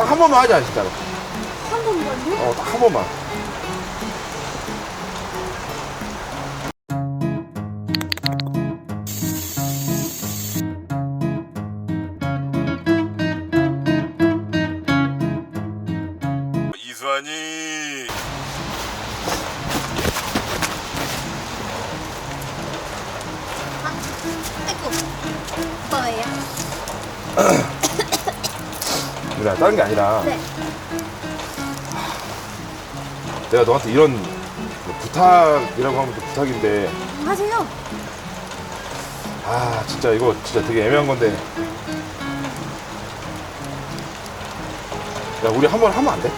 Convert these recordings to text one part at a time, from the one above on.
딱 한 번만 하자 진짜로 한 번만요? 어 딱 한 번만 이수환이 아이고. 뭐예요? 그래 다른 게 아니라 네. 내가 너한테 이런 뭐 부탁이라고 하면 또 부탁인데 하세요. 아 진짜 이거 진짜 되게 애매한 건데 야 우리 한 번 하면 안 돼?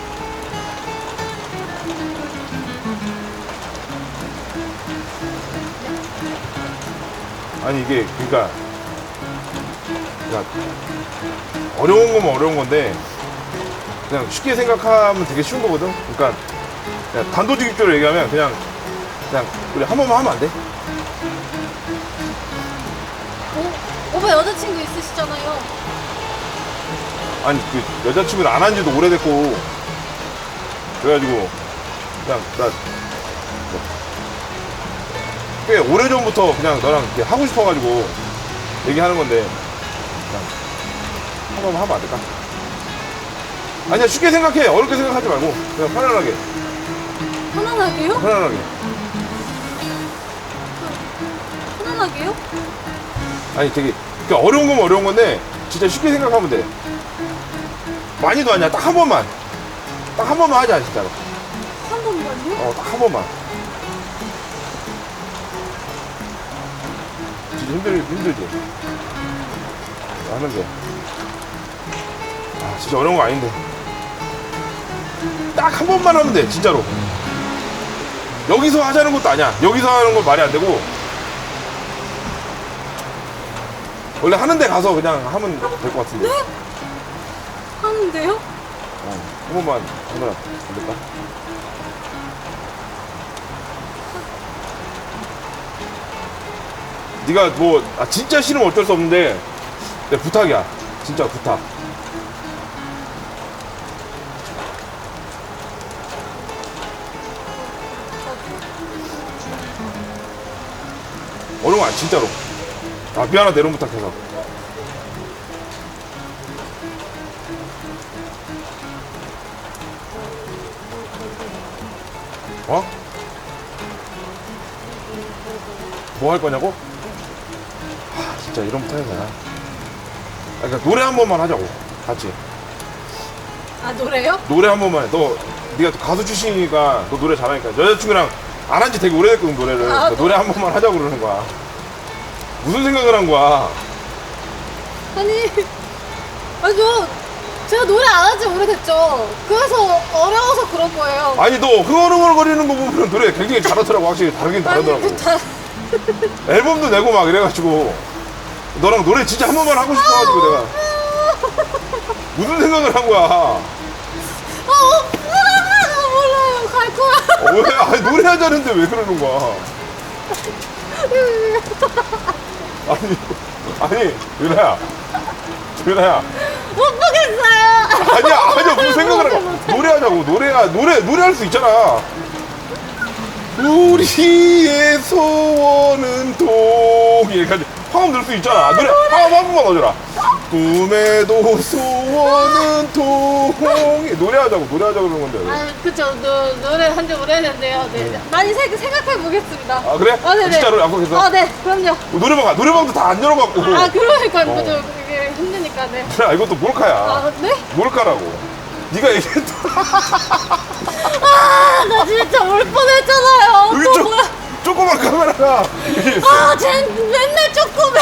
아니 이게 그러니까 그러니까 어려운 거면 어려운 건데 그냥 쉽게 생각하면 되게 쉬운 거거든 그러니까 그냥 단도직입적으로 얘기하면 그냥 그냥 우리 한 번만 하면 안 돼? 오, 오빠 여자친구 있으시잖아요. 아니 그 여자친구를 안 한 지도 오래됐고 그래가지고 그냥 나 꽤 오래전부터 그냥 너랑 이렇게 하고 싶어가지고 얘기하는 건데 그냥 한 번만 하면 안 될까? 아니야 쉽게 생각해 어렵게 생각하지 말고 그냥 편안하게 편안하게요? 편안하게 편안하게요? 아니 되게 그러니까 어려운 거면 어려운 건데 진짜 쉽게 생각하면 돼 많이도 아니야 딱 한 번만 딱 한 번만 하자 진짜로 한 번만요? 어, 딱 한 번만. 진짜 힘들, 힘들지? 하는 게. 아, 진짜 어려운 거 아닌데. 딱 한 번만 하면 돼, 진짜로. 여기서 하자는 것도 아니야. 여기서 하는 건 말이 안 되고. 원래 하는 데 가서 그냥 하면 될 것 같은데. 하는데요? 어, 한 번만 하면 안 될까? 네가 뭐 아, 진짜 싫으면 어쩔 수 없는데 내 부탁이야 진짜 부탁 어려운 거 진짜로 아 미안하다 이런 부탁해서 어? 뭐 할 거냐고? 아, 진짜 이런 부탁이 되나? 아, 그러니까 노래 한 번만 하자고 같이 아 노래요? 노래 한 번만 해. 너 네가 또 가수 출신이니까 너 노래 잘하니까 여자친구랑 안 한 지 되게 오래됐거든 노래를. 아, 그러니까 노래 한 번만 하자고 그러는 거야. 무슨 생각을 한 거야? 아니, 아니 저 제가 노래 안 한 지 오래됐죠. 그래서 어려워서 그런 거예요. 아니 너 흥얼흥얼거리는 거 보면 노래 굉장히 잘하더라고. 확실히 다르긴 다르더라고. 그 다, 앨범도 내고 막 이래가지고 너랑 노래 진짜 한 번만 하고 싶어가지고 내가. 무슨 생각을 한 거야? 어, 아, 오빠 몰라요. 갈 거야. 왜 아니 노래하자는데 왜 그러는 거야? 아니 아니 유나야. 유나야. 못 보겠어요. 아니야 아니야 무슨 생각을 해 노래하자고 노래가 노래 노래할 수 있잖아. 우리의 소원은 동 여기까지 화음 넣을 수 있잖아. 노래 화음 한 번만 넣어줘라 꿈에도 소원은 동 노래하자고 노래하자고 그러는 건데 왜. 아, 그쵸. 노, 노래 한지 오래됐는데요. 네. 많이 생, 생각해 보겠습니다. 아 그래? 아, 네네. 진짜로 약속했어? 아, 네. 그럼요. 노래방 가 노래방도 다 안 열어갖고 아, 그러니까 어. 좀 이게 힘드니까, 네. 그래 이것도 몰카야 아, 네? 몰카라고 네가 얘기했다 아, 나 진짜 올 뻔했잖아요. 여기 또 조, 뭐야? 조그만 카메라가 이게 있어 아, 쟤 맨날 조금해.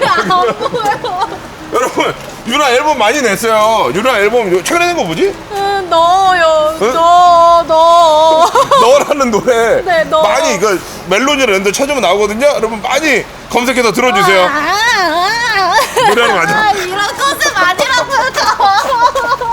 왜안 보여? 여러분 유나 앨범 많이 냈어요. 유나 앨범 최근에 낸 거 뭐지? 응, 넣어요. 응? 넣어, 너라는 노래 네, 너. 많이 이거 멜로디를 랜드 찾으면 나오거든요. 여러분 많이 검색해서 들어주세요. 아, 아, 노래는 거 아니야? 이런 것은 아니라고요.